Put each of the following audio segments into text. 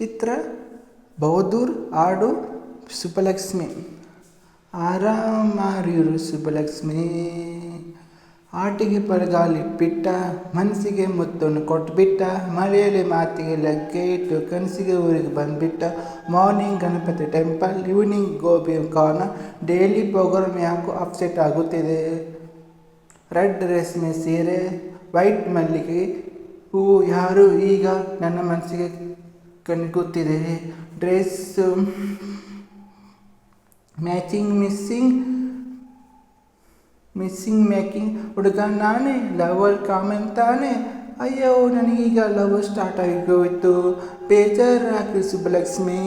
ಚಿತ್ರ ಬೌದೂರ್ ಹಾಡು ಸುಬ್ಬಲಕ್ಷ್ಮಿ. ಆರಾಮಾರಿರು ಸುಬ್ಬಲಕ್ಷ್ಮಿ. ಆಟಿಗೆ ಪರಗಾಲಿ ಬಿಟ್ಟ ಮನಸ್ಸಿಗೆ ಮುತ್ತನ್ನು ಕೊಟ್ಬಿಟ್ಟ, ಮಳೆಯಲ್ಲಿ ಮಾತಿಗೆ ಲಗ್ಗೆ ಇಟ್ಟು, ಕನಸಿಗೆ ಊರಿಗೆ ಬಂದುಬಿಟ್ಟ morning Ganapati temple evening gobi ಕಾರ್ನ ಡೈಲಿ ಪ್ರೋಗ್ರಾಮ್ ಯಾಕೋ ಅಪ್ಸೆಟ್ ಆಗುತ್ತಿದೆ. ರೆಡ್ ರೇಷ್ಮೆ ಸೀರೆ ವೈಟ್ ಮಲ್ಲಿಗೆ ಹೂವು ಯಾರು ಈಗ ನನ್ನ ಮನಸ್ಸಿಗೆ ಕಣ್ಗುತ್ತಿದೆ dress matching missing missing making ಹುಡುಗ ನಾನೇ, ಲವರ್ ಕಾಮೆಂಟ್ ತಾನೇ. ಅಯ್ಯೋ, ನನಗೀಗ ಲವ್ ಸ್ಟಾರ್ಟ್ ಆಗೋಯ್ತು ಬೇಜಾರಾಗಿ ಸುಬ್ಬಲಕ್ಷ್ಮಿ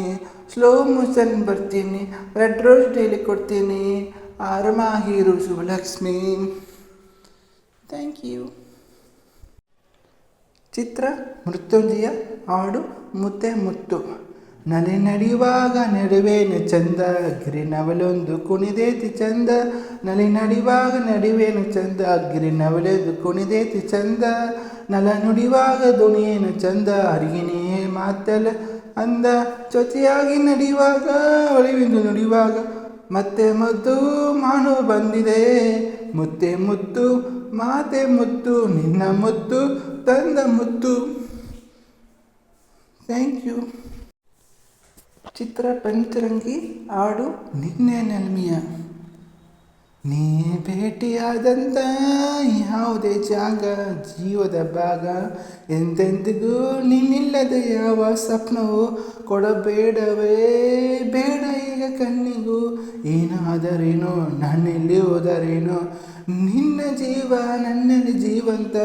ಸ್ಲೋ ಮೋಷನ್ ಬರ್ತೀನಿ. ರೆಡ್ ರೋಸ್ ಡೈಲಿ ಕೊಡ್ತೀನಿ. ಹೀರೋ ಸುಬ್ಬಲಕ್ಷ್ಮಿ ಥ್ಯಾಂಕ್ ಯು ಚಿತ್ರ, ಮೃತ್ಯುಂಜಯ, ಹಾಡು, ಮುತ್ತೆ ಮುತ್ತು. ನಲೆ ನಡೆಯುವಾಗ ನಡುವೇನು ಚಂದ, ಗಿರಿನವಲೊಂದು ಕುಣಿದೇತಿ ಚಂದ. ನಲಿ ನಡೆಯುವಾಗ ನಡುವೇನು ಚಂದ, ಗಿರಿನವಲೊಂದು ಕುಣಿದೇತಿ ಚಂದ. ನಲ ನುಡಿಯುವಾಗ ದುಣಿಯೇನು ಚಂದ ಅರಿಗಿನೇ ಮಾತಲ್ಲ ಅಂದ. ಜೊತೆಯಾಗಿ ನಡೆಯುವಾಗ ಒಳಿವಿಂದು ನುಡಿಯುವಾಗ ಮತ್ತೆ ಮುದ್ದು ಮಾನು ಬಂದಿದೆ. ಮುತ್ತೆ ಮುತ್ತು, ಮಾತೆ ಮುತ್ತು, ನಿನ್ನ ಮುತ್ತು ತಂದ ಮುದ್ದು ಥ್ಯಾಂಕ್ ಯು ಚಿತ್ರ ಪಂಚರಂಗಿ, ಹಾಡು ನಿನ್ನೆ ನೆಲ್ಮಿಯ ನೀ ಭೇಟಿಯಾದಂಥ ಯಾವುದೇ ಜಾಗ, ಜೀವದ ಭಾಗ, ಎಂದೆಂದಿಗೂ ನಿನ್ನಿಲ್ಲದ ಯಾವ ಸ್ವಪ್ನವು ಕೊಡಬೇಡವೇ. ಬೇಡ ಈಗ ಕಣ್ಣಿಗೂ, ಏನಾದರೇನೋ ನಾನೆಲ್ಲಿ ಹೋದರೇನೋ ನಿನ್ನ ಜೀವ ನನ್ನಲ್ಲಿ ಜೀವಂತ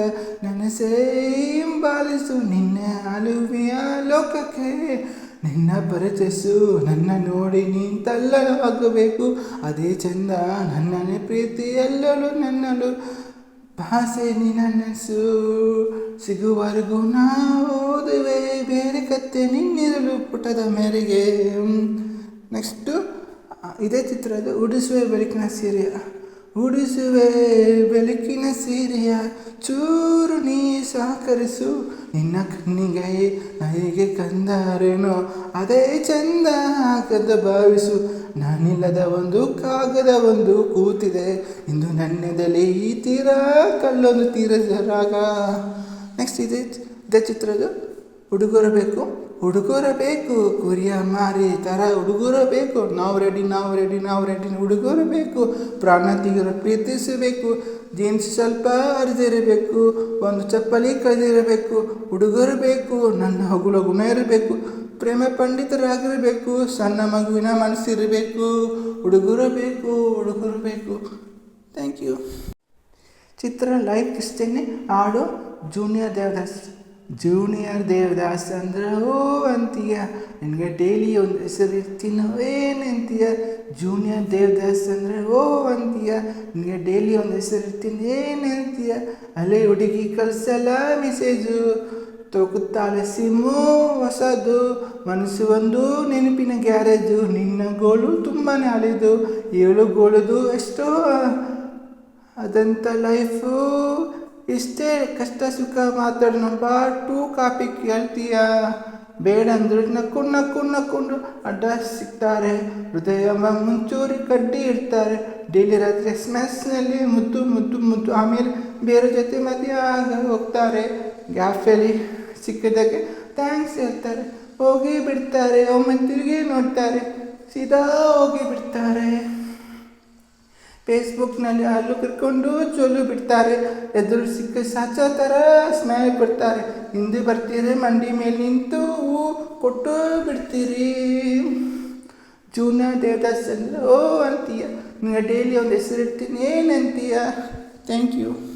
ನನಸೇ ಬಾಲಿಸು ನಿನ್ನ ಅಲುಮೆಯ ಲೋಕಕ್ಕೆ ನಿನ್ನ ಪರಿಚಯಿಸು. ನನ್ನ ನೋಡಿ ನೀನು ತಲ್ಲಳವಾಗಬೇಕು ಅದೇ ಚಂದ ನನ್ನನ್ನೇ ಪ್ರೀತಿ ಎಲ್ಲರೂ ನನ್ನಲು ಭಾಷೆ ನಿನ್ನಸು ಸಿಗುವರೆಗೂ ನಾವು ಓದುವೆ. ಬೇರೆ ಕತ್ತೆ ನಿನ್ನಿರಲು ಪುಟದ ಮೇರೆಗೆ. ನೆಕ್ಸ್ಟು ಇದೇ ಚಿತ್ರದ ಉಡಿಸುವೆ ಬೆಳಕಿನ ಸೀರೆಯ ಉಡಿಸುವೆ ಬೆಳಕಿನ ಸೀರೆಯ ಚೂರು ನೀ ಸಹಕರಿಸು ನಿನ್ನ ಕಣ್ಣಿಗೆ ನನಗೆ ಕಂದಾರೇನೋ, ಅದೇ ಚಂದ ಕದ ಭಾವಿಸು. ನಾನಿಲ್ಲದ ಒಂದು ಕಾಗದ ಒಂದು ಕೂತಿದೆ. ಇಂದು ನನ್ನೆದಲ್ಲಿ ಈ ತೀರ ಕಲ್ಲೊಂದು ತೀರರಾಗ ನೆಕ್ಸ್ಟ್ ಇದೆ ಇದೇ ಚಿತ್ರದ ಹುಡುಗರು ಬೇಕು. ಹುಡುಗರ ಬೇಕು ಕುರಿಯ ಮಾರಿ ಥರ ಹುಡುಗರ ಬೇಕು ನಾವು ರೆಡಿ ನಾವು ರೆಡಿ ನಾವು ರೆಡಿ ಹುಡುಗರು ಬೇಕು ಪ್ರಾಣ ಪ್ರೀತಿಸಬೇಕು. ಜೀನ್ಸ್ ಸ್ವಲ್ಪ ಹರಿದಿರಬೇಕು. ಒಂದು ಚಪ್ಪಲಿ ಕಳೆದಿರಬೇಕು. ಹುಡುಗರು ಬೇಕು ನನ್ನ ಹೊಗಳ ಗುಣ ಇರಬೇಕು. ಪ್ರೇಮ ಪಂಡಿತರಾಗಿರಬೇಕು. ಸಣ್ಣ ಮಗುವಿನ ಮನಸ್ಸಿರಬೇಕು. ಹುಡುಗರು ಬೇಕು ಹುಡುಗರು ಬೇಕು ಥ್ಯಾಂಕ್ ಯು ಚಿತ್ರ ಲೈಫ್ ಇಷ್ಟೇನೆ. ಹಾಡು ಜೂನಿಯರ್ ದೇವದಾಸ್ ಜೂನಿಯರ್ ದೇವದಾಸ್ ಅಂದ್ರೆ ಹೋ ಅಂತೀಯ, ನಿನಗೆ ಡೈಲಿ ಒಂದು ಹೆಸರು ಇರ್ತೀನಿ ಏನಂತೀಯ ಜೂನಿಯರ್ ದೇವದಾಸ್ ಅಂದರೆ ಅಂತೀಯ, ನಿನಗೆ ಡೈಲಿ ಒಂದು ಹೆಸರು ಇರ್ತೀನಿ ಏನಂತೀಯ ಅಲ್ಲೇ ಹುಡುಗಿ ಕಳಿಸಲ್ಲ ಮೆಸೇಜು ತೊಗುತ್ತಾಳೆ ಸಿಮ್ಮು ಹೊಸದು, ಮನಸ್ಸು ಒಂದು ನೆನಪಿನ ಗ್ಯಾರೇಜು, ನಿನ್ನ ಗೋಳು ತುಂಬಾ ಹಳೆದು, ಏಳು ಗೋಳದು ಎಷ್ಟೋ ಅದಂತ ಲೈಫು. ಇಷ್ಟೇ ಕಷ್ಟ ಸುಖ ಮಾತಾಡೋಣ ಟೂ ಕಾಪಿ ಕೇಳ್ತೀಯ ಬೇಡ ಅಂದ್ರೆ ನಕ್ಕೊಂಡು ನಕ್ಕೊಂಡು ನಕ್ಕೊಂಡು ಅಡ್ಡ ಸಿಗ್ತಾರೆ ಹೃದಯ ಮುಂಚೂರಿ ಕಡ್ಡಿ ಇಡ್ತಾರೆ. ಡೈಲಿ ರಾತ್ರಿ ಸ್ಮ್ಯಾಸ್ನಲ್ಲಿ ಮುದ್ದು ಮುದ್ದು ಮುದ್ದು ಆಮೇಲೆ ಬೇರೆ ಜೊತೆ ಮದುವೆ ಆಗ ಹೋಗ್ತಾರೆ. ಗ್ಯಾಫಲ್ಲಿ ಸಿಕ್ಕಿದ್ದಕ್ಕೆ ಥ್ಯಾಂಕ್ಸ್ ಹೇಳ್ತಾರೆ. ಹೋಗಿ ಬಿಡ್ತಾರೆ. ಒಮ್ಮೆ ತಿರುಗಿ ನೋಡ್ತಾರೆ. ಸೀದಾ ಹೋಗಿ ಬಿಡ್ತಾರೆ. ಫೇಸ್ಬುಕ್ನಲ್ಲಿ ಹಲ್ಲು ಕರ್ಕೊಂಡು ಚೋಲು ಬಿಡ್ತಾರೆ. ಎದುರು ಸಿಕ್ಕ ಸಾಚೋ ಥರ ಸ್ನೇಹ ಕೊಡ್ತಾರೆ. ಹಿಂದೆ ಬರ್ತೀರಿ ಮಂಡಿ ಮೇಲೆ ನಿಂತು ಹೂ ಕೊಟ್ಟು ಬಿಡ್ತೀರಿ. ಜೂನ ದೇವದಾಸ್ ಅಂದ್ರೆ ಓ ಅಂತೀಯ. ನಿಮಗೆ ಡೈಲಿ ಒಂದು ಹೆಸರು ಇರ್ತೀನಿ ಏನಂತೀಯ? Thank you